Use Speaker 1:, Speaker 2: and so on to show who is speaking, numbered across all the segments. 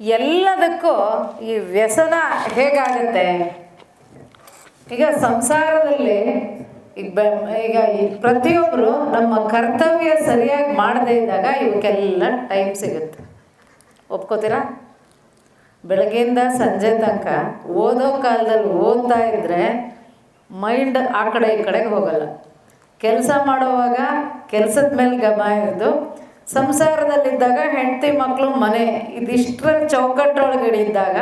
Speaker 1: ಎಲ್ಲದಕ್ಕೂ ಈ ವ್ಯಸನ ಹೇಗಾಗುತ್ತೆ? ಈಗ ಸಂಸಾರದಲ್ಲಿ ಈಗ ಈಗ ಪ್ರತಿಯೊಬ್ಬರು ನಮ್ಮ ಕರ್ತವ್ಯ ಸರಿಯಾಗಿ ಮಾಡದೇ ಇದ್ದಾಗ ಇವಕ್ಕೆಲ್ಲ ಟೈಮ್ ಸಿಗುತ್ತೆ. ಒಪ್ಕೋತೀರಾ? ಬೆಳಗ್ಗೆಯಿಂದ ಸಂಜೆ ತನಕ ಓದೋ ಕಾಲದಲ್ಲಿ ಓದ್ತಾ ಇದ್ದರೆ ಮೈಂಡ್ ಆ ಕಡೆ ಈ ಕಡೆಗೆ ಹೋಗಲ್ಲ. ಕೆಲಸ ಮಾಡುವಾಗ ಕೆಲಸದ ಮೇಲೆ ಗಮನ ಇರೋದು ಸಂಸಾರದಲ್ಲಿದ್ದಾಗ ಹೆಂಡತಿ ಮಕ್ಕಳು ಮನೆ, ಇದಿಷ್ಟರ ಚೌಕಟ್ಟೊಳಗಡೆ ಇದ್ದಾಗ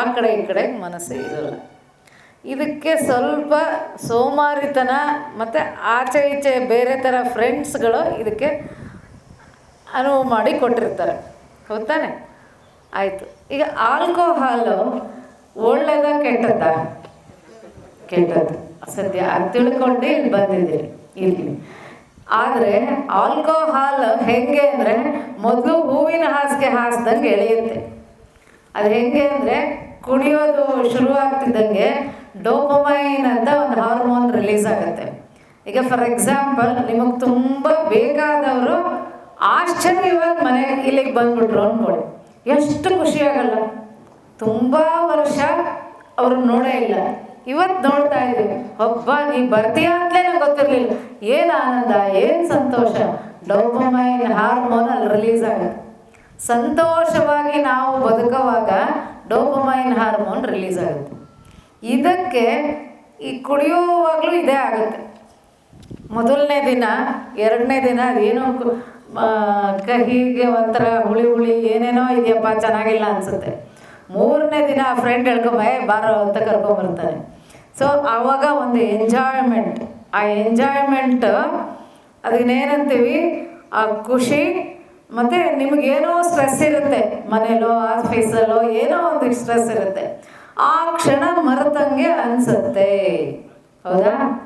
Speaker 1: ಆ ಕಡೆ ಈ ಕಡೆ ಮನಸ್ಸು ಇರಲ್ಲ. ಇದಕ್ಕೆ ಸ್ವಲ್ಪ ಸೋಮಾರಿತನ ಮತ್ತು ಆಚೆ ಈಚೆ ಬೇರೆ ಥರ ಫ್ರೆಂಡ್ಸ್ಗಳು ಇದಕ್ಕೆ ಅನುವು ಮಾಡಿ ಕೊಟ್ಟಿರ್ತಾರೆ. ಹೋಗ್ತಾನೆ ಆಯಿತು. ಈಗ ಆಲ್ಕೋಹಾಲು ಒಳ್ಳೆಯದ ಕೆಟ್ಟದ ಕೆಟ್ಟದ್ದು. ಸದ್ಯ ಅದು ತಿಳ್ಕೊಂಡು ಇಲ್ಲಿ ಬಂದಿದ್ದೀರಿ. ಇಲ್ಲಿ. ಆದರೆ ಆಲ್ಕೋಹಾಲ್ ಹೆಂಗೆ ಅಂದರೆ ಮೊದಲು ಹೂವಿನ ಹಾಸಿಗೆ ಹಾಸ್ದಂಗೆ ಎಳೆಯುತ್ತೆ. ಅದು ಹೆಂಗೆ ಅಂದರೆ ಕುಡಿಯೋದು ಶುರುವಾಗ್ತಿದ್ದಂಗೆ ಡೋಪಮೈನ್ ಅಂತ ಒಂದು ಹಾರ್ಮೋನ್ ರಿಲೀಸ್ ಆಗುತ್ತೆ. ಈಗ ಫಾರ್ ಎಕ್ಸಾಂಪಲ್ ನಿಮಗೆ ತುಂಬ ಬೇಕಾದವರು ಆಶ್ಚರ್ಯವಾಗಿ ಮನೆ ಇಲ್ಲಿಗೆ ಬಂದ್ಬಿಟ್ರು ಅಂದ್ಕೊಳ್ಳಿ ಎಷ್ಟು ಖುಷಿ ಆಗಲ್ಲ ತುಂಬ ವರ್ಷ ಅವ್ರನ್ನ ನೋಡೇ ಇಲ್ಲ. ಇವತ್ತು ನೋಡ್ತಾ ಇದ್ದೀವಿ. ಒಬ್ಬ ನೀ ಬರ್ತೀಯ? ಅಂತಲೇ ಗೊತ್ತಿರಲಿಲ್ಲ. ಏನು ಆನಂದ ಏನು ಸಂತೋಷ? ಡೋಪಮೈನ್ ಹಾರ್ಮೋನ್ ಅಲ್ಲಿ ರಿಲೀಸ್ ಆಗುತ್ತೆ. ಸಂತೋಷವಾಗಿ ನಾವು ಬದುಕುವಾಗ ಡೋಪಮೈನ್ ಹಾರ್ಮೋನ್ ರಿಲೀಸ್ ಆಗುತ್ತೆ. ಇದಕ್ಕೆ ಈ ಕುಡಿಯುವಾಗಲೂ ಇದೇ ಆಗುತ್ತೆ. ಮೊದಲನೇ ದಿನ ಎರಡನೇ ದಿನ ಅದೇನೋ ಕಹಿಗೆ ಒಂಥರ ಹುಳಿ ಹುಳಿ ಏನೇನೋ ಇದೆಯಪ್ಪ ಚೆನ್ನಾಗಿಲ್ಲ ಅನಿಸುತ್ತೆ. ಮೂರನೇ ದಿನ ಫ್ರೆಂಡ್ ಹೇಳ್ಕೊಂಬ "ಏ, ಬಾರೋ ಅಂತ ಕರ್ಕೊಂಬರ್ತಾನೆ ಸೊ ಆವಾಗ ಒಂದು ಎಂಜಾಯ್ಮೆಂಟ್ ಆ ಎಂಜಾಯ್ಮೆಂಟ್ ಅದನ್ನೇನಂತೀವಿ? ಆ ಖುಷಿ, ಮತ್ತು ನಿಮಗೇನೋ ಸ್ಟ್ರೆಸ್ ಇರುತ್ತೆ, ಮನೇಲೋ ಆಫೀಸಲ್ಲೋ ಏನೋ ಒಂದು ಸ್ಟ್ರೆಸ್ ಇರುತ್ತೆ. ಆ ಕ್ಷಣ ಮರೆತಂಗೆ ಅನಿಸುತ್ತೆ. ಹೌದಾ?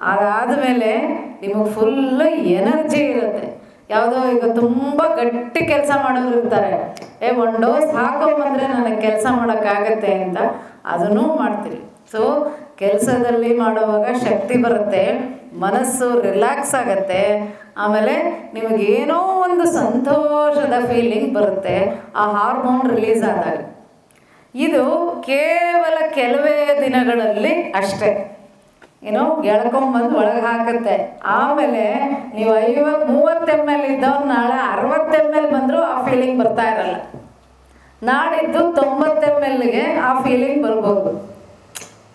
Speaker 1: ಅದಾದಮೇಲೆ ನಿಮಗೆ ಫುಲ್ಲು ಎನರ್ಜಿ ಇರುತ್ತೆ. ಯಾವುದೋ ಈಗ ತುಂಬ ಗಟ್ಟಿ ಕೆಲಸ ಮಾಡೋರು ಇರ್ತಾರೆ. ಏ, ಒಂದು ಡೋಸ್ ಹಾಕೊಂಬಂದ್ರೆ ನನಗೆ ಕೆಲಸ ಮಾಡೋಕ್ಕಾಗತ್ತೆ ಅಂತ ಅದನ್ನೂ ಮಾಡ್ತೀರಿ. ಸೊ ಕೆಲಸದಲ್ಲಿ ಮಾಡುವಾಗ ಶಕ್ತಿ ಬರುತ್ತೆ, ಮನಸ್ಸು ರಿಲ್ಯಾಕ್ಸ್ ಆಗುತ್ತೆ, ಆಮೇಲೆ ನಿಮಗೆ ಏನೋ ಒಂದು ಸಂತೋಷದ ಫೀಲಿಂಗ್ ಬರುತ್ತೆ, ಆ ಹಾರ್ಮೋನ್ ರಿಲೀಸ್ ಆದಾಗ. ಇದು ಕೇವಲ ಕೆಲವೇ ದಿನಗಳಲ್ಲಿ ಅಷ್ಟೇ. ಏನೋ ಎಳ್ಕೊಂಬಂದು ಒಳಗೆ ಹಾಕುತ್ತೆ. ಆಮೇಲೆ ನೀವು ಐವತ್ತು ಮೂವತ್ತು ಎಂ ಎಲ್ ಇದ್ದವ್ರು ನಾಳೆ ಅರವತ್ತು ಎಂ ಎಲ್ ಬಂದರೂ ಆ ಫೀಲಿಂಗ್ ಬರ್ತಾ ಇರಲ್ಲ. ನಾಡಿದ್ದು ತೊಂಬತ್ತು ಎಂ ಎಲ್ಗೆ ಆ ಫೀಲಿಂಗ್ ಬರ್ಬೋದು.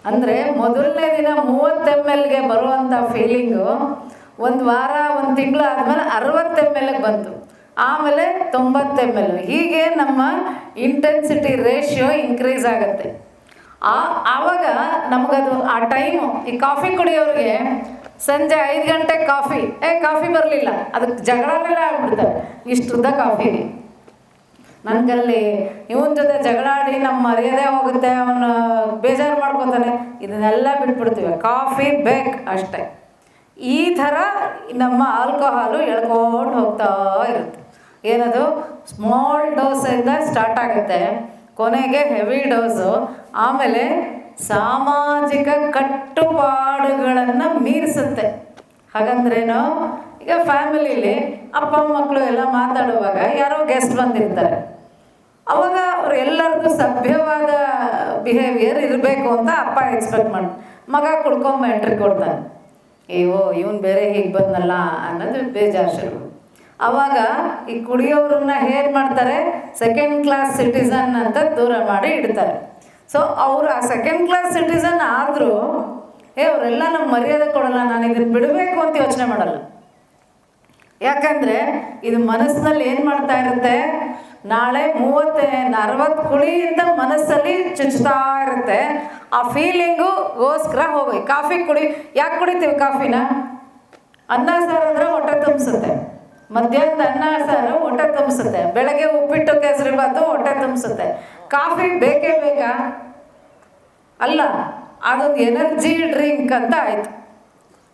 Speaker 1: ಅಂದರೆ ಮೊದಲನೇ ದಿನ ಮೂವತ್ತು ಎಂ ಎಲ್ಗೆ ಬರುವಂಥ ಫೀಲಿಂಗು ಒಂದು ವಾರ, ಒಂದು ತಿಂಗಳು ಆದಮೇಲೆ ಅರವತ್ತು ಎಂ ಎಲ್ಗೆ ಬಂತು. ಆಮೇಲೆ ತೊಂಬತ್ತು ಎಂ ಎಲ್ ಹೀಗೆ ನಮ್ಮ ಇಂಟೆನ್ಸಿಟಿ ರೇಷಿಯೋ ಇನ್ಕ್ರೀಸ್ ಆಗುತ್ತೆ. ಆ, ಆವಾಗ ನಮಗದು ಆ ಟೈಮು ಈ ಕಾಫಿ ಕುಡಿಯೋರಿಗೆ ಸಂಜೆ ಐದು ಗಂಟೆ ಕಾಫಿ ಏ ಕಾಫಿ ಬರಲಿಲ್ಲ. ಅದಕ್ಕೆ ಜಗಳನೆಲ್ಲ ಆಗ್ಬಿಡ್ತಾರೆ ಇಷ್ಟುದ್ದ ಕಾಫಿ ನನಗಲ್ಲಿ ಇವನ ಜೊತೆ ಜಗಳಾಡಿ ನಮ್ಮ ಮರ್ಯಾದೆ ಹೋಗುತ್ತೆ, ಅವನು ಬೇಜಾರು ಮಾಡ್ಕೊತಾನೆ. ಇದನ್ನೆಲ್ಲ ಬಿಟ್ಬಿಡ್ತೀವಿ. ಕಾಫಿ ಬೇಕು ಅಷ್ಟೇ. ಈ ಥರ ನಮ್ಮ ಆಲ್ಕೋಹಾಲು ಎಳ್ಕೊಂಡು ಹೋಗ್ತಾ ಇರುತ್ತೆ. ಏನದು? ಸ್ಮಾಲ್ ಡೋಸಿಂದ ಸ್ಟಾರ್ಟ್ ಆಗುತ್ತೆ. ಕೊನೆಗೆ ಹೆವಿ ಡೋಸು. ಆಮೇಲೆ ಸಾಮಾಜಿಕ ಕಟ್ಟುಪಾಡುಗಳನ್ನು ಮೀರಿಸುತ್ತೆ. ಹಾಗಂದ್ರೇನು? ಈಗ ಫ್ಯಾಮಿಲಿಲಿ ಅಪ್ಪ ಮಕ್ಕಳು ಎಲ್ಲ ಮಾತಾಡುವಾಗ ಯಾರೋ ಗೆಸ್ಟ್ ಬಂದಿರ್ತಾರೆ. ಅವಾಗ ಅವ್ರು ಎಲ್ಲರದ್ದು ಸಭ್ಯವಾದ ಬಿಹೇವಿಯರ್ ಇರಬೇಕು ಅಂತ ಅಪ್ಪ ಎಕ್ಸ್ಪೆಕ್ಟ್ ಮಾಡಿ ಮಗ ಕುಡ್ಕೊಂಬ ಎಂಟ್ರಿ ಕೊಡ್ತಾನೆ. ಅಯ್ಯೋ ಇವನು ಬೇರೆ ಹೀಗೆ ಬಂದಲ್ಲ ಅನ್ನೋದು ಬೇಜಾರು. ಶುರು ಅವಾಗ ಈ ಕುಡಿಯೋರನ್ನ ಹೇರ್ ಮಾಡ್ತಾರೆ? ಸೆಕೆಂಡ್ ಕ್ಲಾಸ್ ಸಿಟಿಸನ್ ಅಂತ ದೂರ ಮಾಡಿ ಇಡ್ತಾರೆ. ಸೊ ಅವರು ಆ ಸೆಕೆಂಡ್ ಕ್ಲಾಸ್ ಸಿಟಿಸನ್ ಆದರೂ, ಏ, ಅವರೆಲ್ಲ ನಮ್ಮ ಮರ್ಯಾದೆ ಕೊಡಲ್ಲ, ನಾನು ಇದನ್ನು ಬಿಡಬೇಕು ಅಂತ ಯೋಚನೆ ಮಾಡಲ್ಲ. ಯಾಕಂದರೆ ಇದು ಮನಸ್ಸಿನಲ್ಲಿ ಏನು ಮಾಡ್ತಾ ಇರುತ್ತೆ? ನಾಳೆ ಮೂವತ್ತೆ ಅರವತ್ತು ಅಂತ ಮನಸ್ಸಲ್ಲಿ ಚುಚ್ತಾ ಇರುತ್ತೆ. ಆ ಫೀಲಿಂಗು ಗೋಸ್ಕರ ಹೋಗಿ, ಕಾಫಿ ಕುಡಿ. ಯಾಕೆ ಕುಡಿತೀವಿ ಕಾಫಿನ? ಅನ್ನ, ಸಾರು ಅಂದರೆ ಹೊಟ್ಟೆ ತುಂಬಿಸುತ್ತೆ. ಮಧ್ಯಾಹ್ನದ ಅನ್ನ, ಸಾರು ಹೊಟ್ಟೆ ತುಂಬಿಸುತ್ತೆ. ಬೆಳಗ್ಗೆ ಉಪ್ಪಿಟ್ಟು, ಕೇಸರಿ ಬಾತು ಹೊಟ್ಟೆ ತುಂಬಿಸುತ್ತೆ. ಕಾಫಿ ಬೇಕೇ ಬೇಕಾ? ಅಲ್ಲ, ಅದೊಂದು ಎನರ್ಜಿ ಡ್ರಿಂಕ್ ಅಂತ ಆಯಿತು.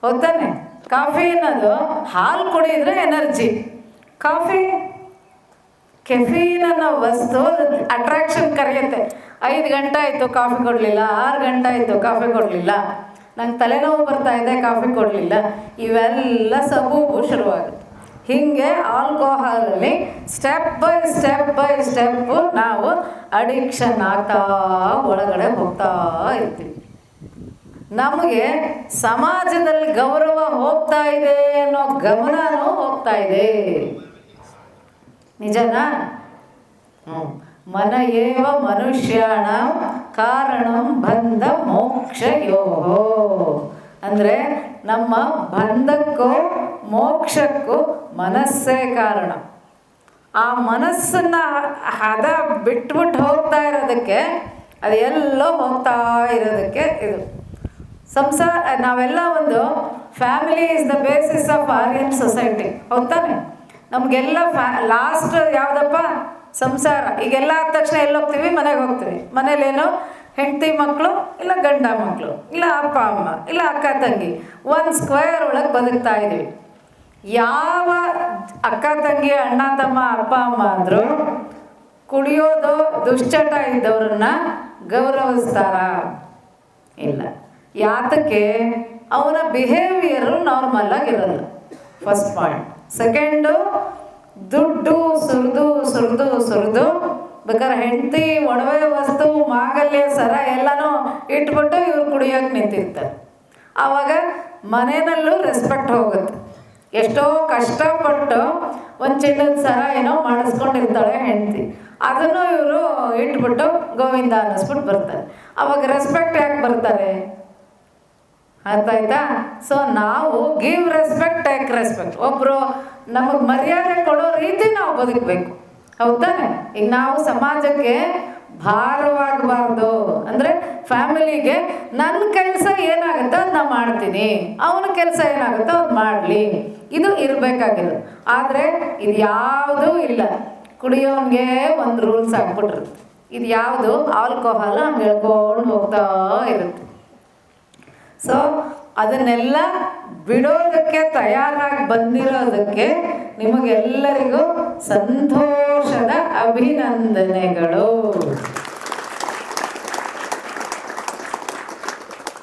Speaker 1: ಹೌದಾನೆ ಕಾಫಿ ಅನ್ನೋದು ಹಾಲು ಕುಡಿದ್ರೆ ಎನರ್ಜಿ. ಕಾಫಿ, ಕೆಫೀನ್ ಅನ್ನೋ ವಸ್ತು ಅಟ್ರಾಕ್ಷನ್ ಕರೆಯುತ್ತೆ. ಐದು ಗಂಟೆ ಆಯಿತು ಕಾಫಿ ಕೊಡಲಿಲ್ಲ, ಆರು ಗಂಟೆ ಆಯಿತು ಕಾಫಿ ಕೊಡಲಿಲ್ಲ. ನಂಗೆ ತಲೆನೋವು ಬರ್ತಾ ಇದೆ, ಕಾಫಿ ಕೊಡಲಿಲ್ಲ. ಇವೆಲ್ಲ ಸಬೂಬು ಶುರುವಾಗುತ್ತೆ. ಹೀಗೆ ಆಲ್ಕೋಹಾಲಲ್ಲಿ step by step by step ನಾವು ಅಡಿಕ್ಷನ್ ಆಗ್ತಾ, ಒಳಗಡೆ ಹೋಗ್ತಾ ಇರ್ತೀವಿ. ನಮಗೆ ಸಮಾಜದಲ್ಲಿ ಗೌರವ ಹೋಗ್ತಾ ಇದೆ ಅನ್ನೋ ಗಮನನೂ ಹೋಗ್ತಾ ಇದೆ. ನಿಜನಾ? ಮನ ಏವ ಮನುಷ್ಯಾಣ ಕಾರಣ ಬಂಧ ಮೋಕ್ಷಯೋ ಅಂದರೆ ನಮ್ಮ ಬಂಧಕ್ಕೂ ಮೋಕ್ಷಕ್ಕೂ ಮನಸ್ಸೇ ಕಾರಣ. ಆ ಮನಸ್ಸನ್ನ ಹದ ಬಿಟ್ಬಿಟ್ಟು ಹೋಗ್ತಾ ಇರೋದಕ್ಕೆ ಅದು ಎಲ್ಲೋ ಹೋಗ್ತಾ ಇರೋದಕ್ಕೆ ಇದು. ಸಂಸಾರ, ನಾವೆಲ್ಲ ಒಂದು family is the basis of Aryan society ಹೌದಾನೆ ನಮಗೆಲ್ಲ ಫ್ಯಾ ಲಾಸ್ಟ್ ಯಾವುದಪ್ಪ? ಸಂಸಾರ. ಈಗೆಲ್ಲ ಆದ ತಕ್ಷಣ ಎಲ್ಲಿ ಹೋಗ್ತೀವಿ? ಮನೆಗೆ ಹೋಗ್ತೀವಿ. ಮನೇಲೇನು ಹೆಂಡತಿ ಮಕ್ಕಳು ಇಲ್ಲ ಗಂಡ ಮಕ್ಕಳು ಇಲ್ಲ ಅಪ್ಪ, ಅಮ್ಮ, ಇಲ್ಲ ಅಕ್ಕ, ತಂಗಿ. ಒಂದು ಸ್ಕ್ವೇರ್ ಒಳಗೆ ಬದುಕ್ತಾ ಇದ್ದೀವಿ. ಯಾವ ಅಕ್ಕ, ತಂಗಿ, ಅಣ್ಣ, ತಮ್ಮ, ಅಪ್ಪ, ಅಮ್ಮ ಅಂದರು ಕುಡಿಯೋದು ದುಶ್ಚಟ ಇದ್ದವ್ರನ್ನ ಗೌರವಿಸ್ತಾರ? ಇಲ್ಲ. ಯಾತಕ್ಕೆ? ಅವನ ಬಿಹೇವಿಯರು ನಾರ್ಮಲ್ ಆಗಿರಲ್ಲ ಫಸ್ಟ್ ಪಾಯಿಂಟ್ ಸೆಕೆಂಡು ದುಡ್ಡು ಸುರಿದು ಸುರಿದು ಸುರಿದು, ಬೇಕಾದ್ರೆ ಹೆಂಡತಿ ಒಡವೆ ವಸ್ತು, ಮಾಗಲ್ಯ, ಸರ ಎಲ್ಲನೂ ಇಟ್ಬಿಟ್ಟು ಇವ್ರು ಕುಡಿಯೋಕೆ ನಿಂತಿರ್ತಾರೆ. ಆವಾಗ ಮನೆಯಲ್ಲೂ ರೆಸ್ಪೆಕ್ಟ್ ಹೋಗುತ್ತೆ. ಎಷ್ಟೋ ಕಷ್ಟಪಟ್ಟು ಒಂದು ಚಿನ್ನದ ಸರ ಏನೋ ಮಾಡಿಸ್ಕೊಂಡಿರ್ತಾಳೆ ಹೆಂಡತಿ. ಅದನ್ನು ಇವರು ಇಟ್ಬಿಟ್ಟು ಗೋವಿಂದ ಅನ್ನಿಸ್ಬಿಟ್ಟು ಬರ್ತಾರೆ. ಅವಾಗ ರೆಸ್ಪೆಕ್ಟ್ ಯಾಕೆ ಬರ್ತಾರೆ? ಅರ್ಥ ಆಯ್ತಾ ಸೊ ನಾವು ಗಿವ್ ರೆಸ್ಪೆಕ್ಟ್ ಟೇಕ್ ರೆಸ್ಪೆಕ್ಟ್ ಒಬ್ಬರು ನಮಗೆ ಮರ್ಯಾದೆ ಕೊಡೋ ರೀತಿ ನಾವು ಬದುಕಬೇಕು. ಹೌದಾನೆ ಈಗ ನಾವು ಸಮಾಜಕ್ಕೆ ಭಾರವಾಗಬಾರ್ದು. ಅಂದರೆ ಫ್ಯಾಮಿಲಿಗೆ ನನ್ನ ಕೆಲಸ ಏನಾಗುತ್ತೋ ಅದು ನಾನು ಮಾಡ್ತೀನಿ. ಅವನ ಕೆಲಸ ಏನಾಗುತ್ತೋ ಅದು ಮಾಡಲಿ. ಇದು ಇರಬೇಕಾಗಿರೋದು. ಆದರೆ ಇದು ಯಾವುದೂ ಇಲ್ಲ. ಕುಡಿಯೋನ್ಗೆ ಒಂದು ರೂಲ್ಸ್ ಹಾಕ್ಬಿಟ್ರು. ಇದು ಯಾವುದು? ಆಲ್ಕೋಹಾಲ್ ಹಂಗೆ ಹೇಳ್ಕೊಂಡು ಹೋಗ್ತಾ ಇರುತ್ತೆ. ಸೊ ಅದನ್ನೆಲ್ಲ ಬಿಡೋದಕ್ಕೆ ತಯಾರಾಗಿ ಬಂದಿರೋದಕ್ಕೆ ನಿಮಗೆಲ್ಲರಿಗೂ ಸಂತೋಷದ ಅಭಿನಂದನೆಗಳು.